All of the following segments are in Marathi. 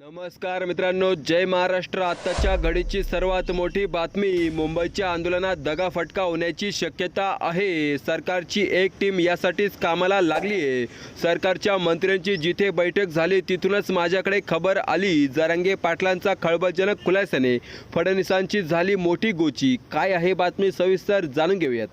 नमस्कार मित्रांनो जय महाराष्ट्र. आत्ताच्या घडीची सर्वात मोठी बातमी मुंबईच्या आंदोलनात दगाफटका होण्याची शक्यता आहे. सरकारची एक टीम यासाठीच कामाला लागली आहे. सरकारच्या मंत्र्यांची जिथे बैठक झाली तिथूनच माझ्याकडे खबर आली. जरांगे पाटलांचा खळबळजनक खुलासाने फडणवीसांची झाली मोठी गोची. काय आहे बातमी सविस्तर जाणून घेऊयात.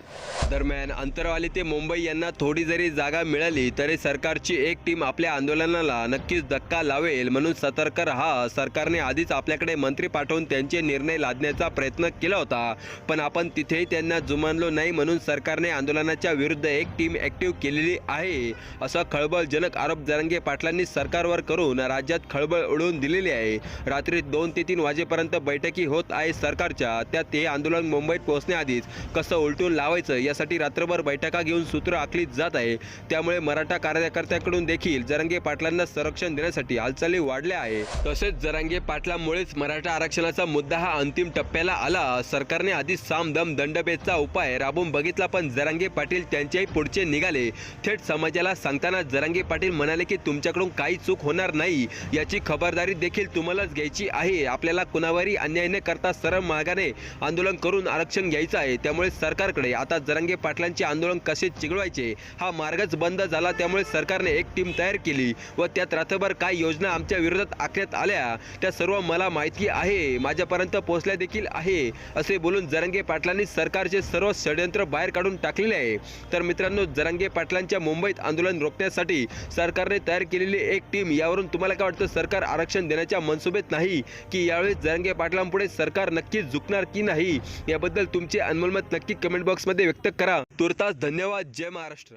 दरम्यान अंतरवाली ते मुंबई यांना थोडी जरी जागा मिळाली तरी सरकारची एक टीम आपल्या आंदोलनाला नक्कीच धक्का लावेल म्हणून सतर्क राहा सरकारने आधीच आपल्याकडे मंत्री पाठवून त्यांचे निर्णय लादण्याचा प्रयत्न केला होता. पण आपण तिथेही त्यांना जुमानलो नाही म्हणून सरकारने आंदोलनाच्या विरुद्ध एक टीम ॲक्टिव्ह केलेली आहे असा खळबळजनक आरोप जरंगे पाटलांनी सरकारवर करून राज्यात खळबळ उडवून दिलेली आहे. रात्री दोन ते तीन वाजेपर्यंत बैठकी होत आहे सरकारच्या त्यात हे आंदोलन मुंबईत पोहोचण्याआधीच. कसं उलटून लावायचं यासाठी रात्रभर बैठका घेऊन सूत्र आखली जात आहे. त्यामुळे मराठा कार्यकर्त्याकडून देखील जरंगे पाटलांना संरक्षण देण्यासाठी हालचाली वाढल्या आहे तसेच जरांगे पाटलांमुळेच मराठा आरक्षणाचा मुद्दा हा अंतिम टप्प्याला आला. सरकारने आधी साम दम दंडभेदचा उपाय राबवून बघितला पण जरांगे पाटील त्यांच्याही पुढचे निघाले. थेट समाजाला सांगताना जरांगे पाटील म्हणाले की तुमच्याकडून काही चूक होणार नाही. याची खबरदारी देखील तुम्हालाच घ्यायची आहे. आपल्याला कुणावरही अन्याय न करता सरळ मार्गाने आंदोलन करून आरक्षण घ्यायचं आहे. त्यामुळे सरकारकडे आता जरांगे पाटलांचे आंदोलन कसे चिघळवायचे हा मार्गच बंद झाला. त्यामुळे सरकारने एक टीम तयार केली व त्यात रात्रभर काय योजना आमच्या विरोधात टाकण्यात आल्या त्या सर्व मला माहिती आहे माझ्यापर्यंत पोहोचल्या देखील आहे असे बोलून जरंगे पाटलांनी सरकारचे सर्व षडयंत्र बाहेर काढून टाकलेले आहे. तर मित्रांनो जरंगे पाटलांच्या मुंबईत आंदोलन रोखण्यासाठी सरकारने तयार केलेली एक टीम यावरून तुम्हाला काय वाटतं सरकार आरक्षण देण्याच्या मनसुबेत नाही की यावेळी जरंगे पाटलांपुढे सरकार नक्कीच झुकणार की नाही? याबद्दल तुमचे अनमोलमत नक्की कमेंट बॉक्समध्ये व्यक्त करा. तुर्तास धन्यवाद. जय महाराष्ट्र.